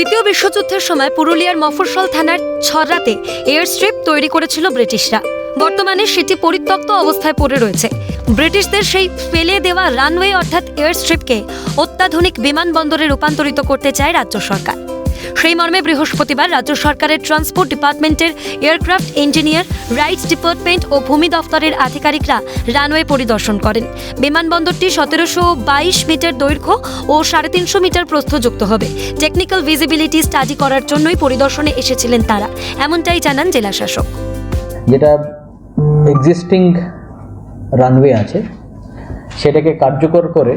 দ্বিতীয় বিশ্বযুদ্ধের সময় পুরুলিয়ার মফস্বল থানার ছড়াতে এয়ার স্ট্রিপ তৈরি করেছিল ব্রিটিশরা। বর্তমানে সেটি পরিত্যক্ত অবস্থায় পড়ে রয়েছে। ব্রিটিশদের সেই ফেলে দেওয়া রানওয়ে অর্থাৎ এয়ার স্ট্রিপকে অত্যাধুনিক বিমানবন্দরে রূপান্তরিত করতে চায় রাজ্য সরকার। সেই মর্মে বৃহস্পতিবার রাজ্য সরকারের ট্রান্সপোর্ট ডিপার্টমেন্টের এয়ারক্রাফট ইঞ্জিনিয়ার, রাইটস ডিপার্টমেন্ট ও ভূমি দফতরের আধিকারিকরা রানওয়ে পরিদর্শন করেন। বিমানবন্দরটি সতেরোশো বাইশ মিটার দৈর্ঘ্য ও সাড়ে তিনশো মিটার প্রস্থযুক্ত হবে। টেকনিক্যাল ভিজিবিলিটি স্টাডি করার জন্যই পরিদর্শনে এসেছিলেন তারা। এমনটাই জানান জেলা শাসক যেটা এক্সিস্টিং রানওয়ে আছে, সেটাকে কার্যকর করে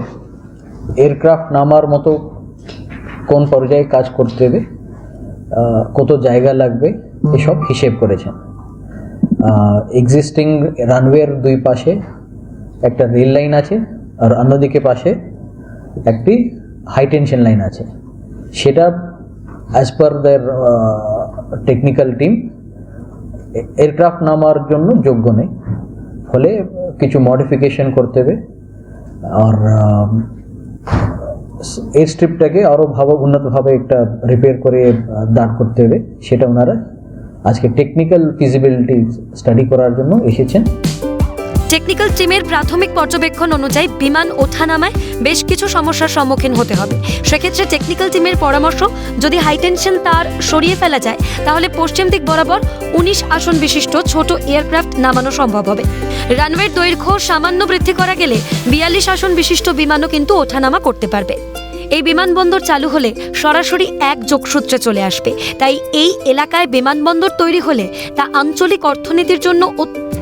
এয়ারক্রাফট নামার মতো কোন পর্যায়ে কাজ করতে হবে কত জায়গা লাগবে এসব হিসেব করেছেন। এক্সিস্টিং রানওয়ের দুই পাশে একটা রেল লাইন আছে আর অন্যদিকে পাশে একটি হাই টেনশন লাইন আছে। সেটা as per their technical team aircraft নামার জন্য যোগ্য নেই ফলে কিছু মডিফিকেশন করতে হবে। আর এয়ার স্ট্রিপটাকে আরও ভালো উন্নতভাবে একটা রিপেয়ার করে দাঁড় করতে হবে, সেটা ওনারা আজকে টেকনিক্যাল ফিজিবিলিটি স্টাডি করার জন্য এসেছেন। টেকনিক্যাল টিমের প্রাথমিক পর্যবেক্ষণ অনুযায়ী বিমান ওঠানামায় বেশ কিছু সমস্যার সম্মুখীন হতে হবে। সেক্ষেত্রে টেকনিক্যাল টিমের পরামর্শ, যদি হাইটেনশন তার সরিয়ে ফেলা যায়, তাহলে পশ্চিম দিক বরাবর উনিশ আসন বিশিষ্ট ছোট এয়ারক্রাফট নামানো সম্ভব হবে। রানওয়ের দৈর্ঘ্য সামান্য বৃদ্ধি করা গেলে বিয়াল্লিশ আসন বিশিষ্ট বিমানও কিন্তু ওঠানামা করতে পারবে। এই বিমানবন্দর চালু হলে সরাসরি এক যোগসূত্রে চলে আসবে। তাই এই এলাকায় বিমানবন্দর তৈরি হলে তা আঞ্চলিক অর্থনীতির জন্য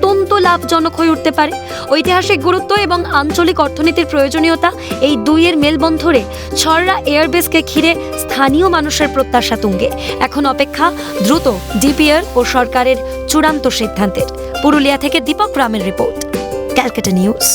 অত্যন্ত লাভজনক হয়ে উঠতে পারে। ঐতিহাসিক গুরুত্ব এবং আঞ্চলিক অর্থনীতির প্রয়োজনীয়তা এই দুইয়ের মেলবন্ধরে ছড়রা এয়ারবেসকে ঘিরে স্থানীয় মানুষের প্রত্যাশা তুঙ্গে। এখন অপেক্ষা দ্রুত ডিপিআর ও সরকারের চূড়ান্ত সিদ্ধান্তের। পুরুলিয়া থেকে দীপক রামের রিপোর্ট, ক্যালকাটা নিউজ।